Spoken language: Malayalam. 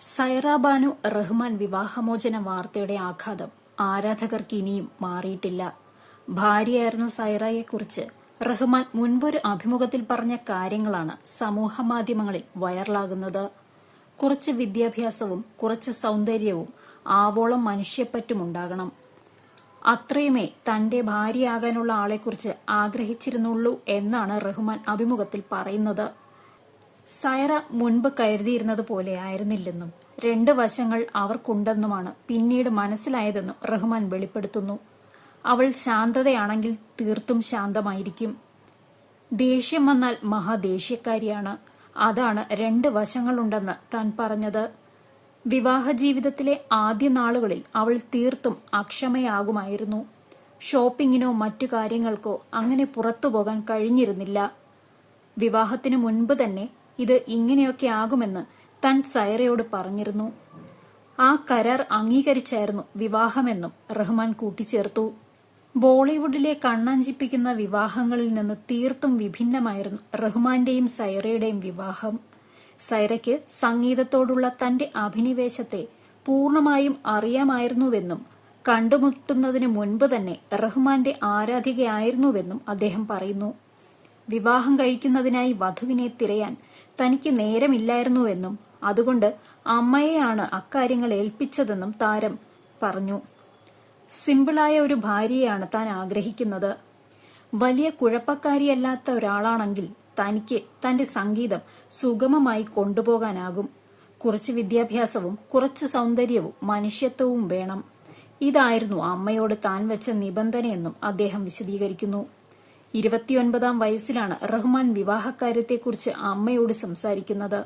സൈറ ബാനു റഹ്മാൻ വിവാഹമോചന വാർത്തയുടെ ആഘാതം ആരാധകർക്ക് ഇനിയും മാറിയിട്ടില്ല. ഭാര്യയായിരുന്ന സൈറയെക്കുറിച്ച് റഹ്മാൻ മുൻപൊരു അഭിമുഖത്തിൽ പറഞ്ഞ കാര്യങ്ങളാണ് സമൂഹ മാധ്യമങ്ങളിൽ വൈറലാകുന്നത്. കുറച്ച് വിദ്യാഭ്യാസവും കുറച്ച് സൗന്ദര്യവും ആവോളം മനുഷ്യപ്പറ്റുമുണ്ടാകണം അത്രയുമേ തന്റെ ഭാര്യയാകാനുള്ള ആളെക്കുറിച്ച് ആഗ്രഹിച്ചിരുന്നുള്ളൂ എന്നാണ് റഹ്മാൻ അഭിമുഖത്തിൽ പറയുന്നത്. സൈറ മുൻപ് കരുതിയിരുന്നത് പോലെ ആയിരുന്നില്ലെന്നും രണ്ട് വശങ്ങൾ അവർക്കുണ്ടെന്നുമാണ് പിന്നീട് മനസ്സിലായതെന്നും റഹ്മാൻ വെളിപ്പെടുത്തുന്നു. അവൾ ശാന്തതയാണെങ്കിൽ തീർത്തും ശാന്തമായിരിക്കും. ദേഷ്യം വന്നാൽ മഹാദേഷ്യക്കാരിയാണ്. അതാണ് രണ്ട് വശങ്ങളുണ്ടെന്ന് താൻ പറഞ്ഞത്. വിവാഹ ജീവിതത്തിലെ ആദ്യ നാളുകളിൽ അവൾ തീർത്തും അക്ഷമയാകുമായിരുന്നു. ഷോപ്പിങ്ങിനോ മറ്റു കാര്യങ്ങൾക്കോ അങ്ങനെ പുറത്തു പോകാൻ കഴിഞ്ഞിരുന്നില്ല. വിവാഹത്തിന് മുൻപ് തന്നെ ഇത് ഇങ്ങനെയൊക്കെ ആകുമെന്ന് തൻ സൈറയോട് പറഞ്ഞിരുന്നു. ആ കരാർ അംഗീകരിച്ചായിരുന്നു വിവാഹമെന്നും റഹ്മാൻ കൂട്ടിച്ചേർത്തു. ബോളിവുഡിലെ കണ്ണഞ്ചിപ്പിക്കുന്ന വിവാഹങ്ങളിൽ നിന്ന് തീർത്തും വിഭിന്നമായിരുന്നു റഹ്മാന്റെയും സൈറയുടെയും വിവാഹം. സൈറയ്ക്ക് സംഗീതത്തോടുള്ള തന്റെ അഭിനിവേശത്തെ പൂർണമായും അറിയാമായിരുന്നുവെന്നും കണ്ടുമുട്ടുന്നതിന് മുൻപ് തന്നെ റഹ്മാന്റെ ആരാധികയായിരുന്നുവെന്നും അദ്ദേഹം പറയുന്നു. വിവാഹം കഴിക്കുന്നതിനായി വധുവിനെ തിരയാൻ തനിക്ക് നേരമില്ലായിരുന്നുവെന്നും അതുകൊണ്ട് അമ്മയെയാണ് അക്കാര്യങ്ങൾ ഏൽപ്പിച്ചതെന്നും താരം പറഞ്ഞു. സിമ്പിളായ ഒരു ഭാര്യയാണ് താൻ ആഗ്രഹിക്കുന്നത്. വലിയ കുഴപ്പക്കാരിയല്ലാത്ത ഒരാളാണെങ്കിൽ തനിക്ക് തന്റെ സംഗീതം സുഗമമായി കൊണ്ടുപോകാനാകും. കുറച്ച് വിദ്യാഭ്യാസവും കുറച്ച് സൗന്ദര്യവും മനുഷ്യത്വവും വേണം. ഇതായിരുന്നു അമ്മയോട് താൻ വെച്ച നിബന്ധനയെന്നും അദ്ദേഹം വിശദീകരിക്കുന്നു. ഇരുപത്തിയൊൻപതാം വയസ്സിലാണ് റഹ്മാൻ വിവാഹക്കാര്യത്തെക്കുറിച്ച് അമ്മയോട് സംസാരിക്കുന്നത്